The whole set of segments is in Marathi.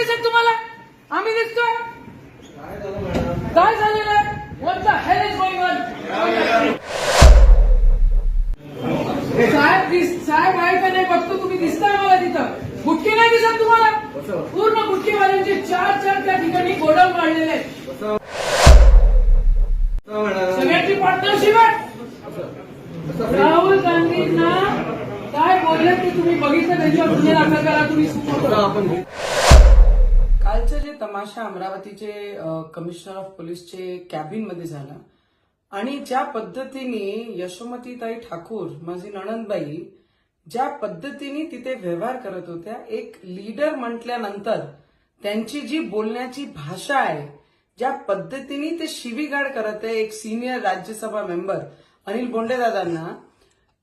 दिसेल तुम्हाला? आम्ही दिसतोय. काय झालेलं आहे? What the hell is going on? साहेब साहेब आहे का नाही बघतो तुम्ही दिसताय मला तिथं. गुटके नाही दिसत तुम्हाला? पूर्ण गुटकेवाल्यांचे चार चार त्या ठिकाणी गोडाऊन वाढलेले आहेत. सगळ्यांची पार्टनरशिप आहे. राहुल गांधींना काय बोलले ते तुम्ही बघितलं त्यांच्यावर गुन्हे दाखल करा तुम्ही सुखवतो कालचं जे तमाशा अमरावतीचे कमिशनर ऑफ पोलीसचे कॅबिनमध्ये झाला आणि ज्या पद्धतीने यशोमतीताई ठाकूर माझी नणंदबाई ज्या पद्धतीने तिथे व्यवहार करत होत्या एक लीडर म्हटल्यानंतर त्यांची जी बोलण्याची भाषा आहे ज्या पद्धतीने ते शिवीगाड करत आहे एक सिनियर राज्यसभा मेंबर अनिल बोंडेदादांना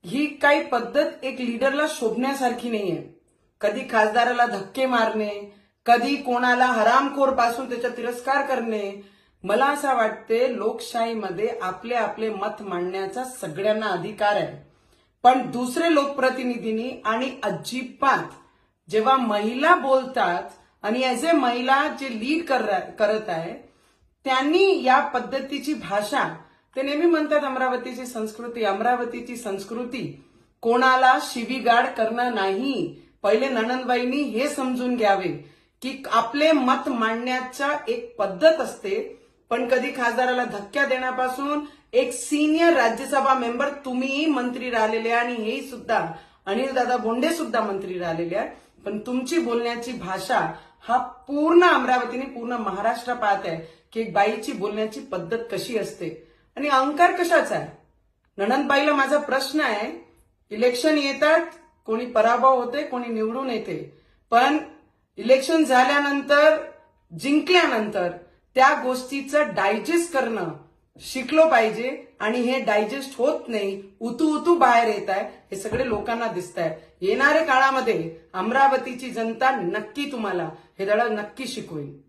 ही काही पद्धत एक लीडरला शोभण्यासारखी नाहीये. कधी खासदाराला धक्के मारणे कधी कोणाला हरामखोरपासून त्याचा तिरस्कार करणे? मला असं वाटते लोकशाहीमध्ये आपले आपले मत मांडण्याचा सगळ्यांना अधिकार आहे. पण दुसरे लोकप्रतिनिधींनी आणि अजिबात जेव्हा महिला बोलतात आणि ऍज ए महिला जे लीड करत आहे त्यांनी या पद्धतीची भाषा ते नेहमी म्हणतात अमरावतीची संस्कृती अमरावतीची संस्कृती कोणाला शिवीगाड करणं नाही. पहिले ननंदबाईंनी हे समजून घ्यावे. की आपले मत मांडण्याचा एक पद्धत असते. पण कधी खासदाराला धक्क्या देण्यापासून एक सिनियर राज्यसभा मेंबर तुम्हीही मंत्री राहिलेले आणि हेही सुद्धा अनिल दादा बोंडे सुद्धा मंत्री राहिलेले आहे पण तुमची बोलण्याची भाषा हा पूर्ण अमरावतीने पूर्ण महाराष्ट्र पाहत आहे की एक बाईची बोलण्याची पद्धत कशी असते. आणि अहंकार कशाचा आहे? नणंदबाईला माझा प्रश्न आहे. इलेक्शन येतात कोणी पराभव होते कोणी निवडून येते. पण इलेक्शन झाल्यानंतर जिंकल्यानंतर त्या गोष्टीचं डायजेस्ट करणं शिकलो पाहिजे आणि हे डायजेस्ट होत नाही उतू उतू बाहेर येत आहे हे सगळे लोकांना दिसत आहे. येणाऱ्या काळामध्ये अमरावतीची जनता नक्की तुम्हाला हे धडा नक्की शिकवेल.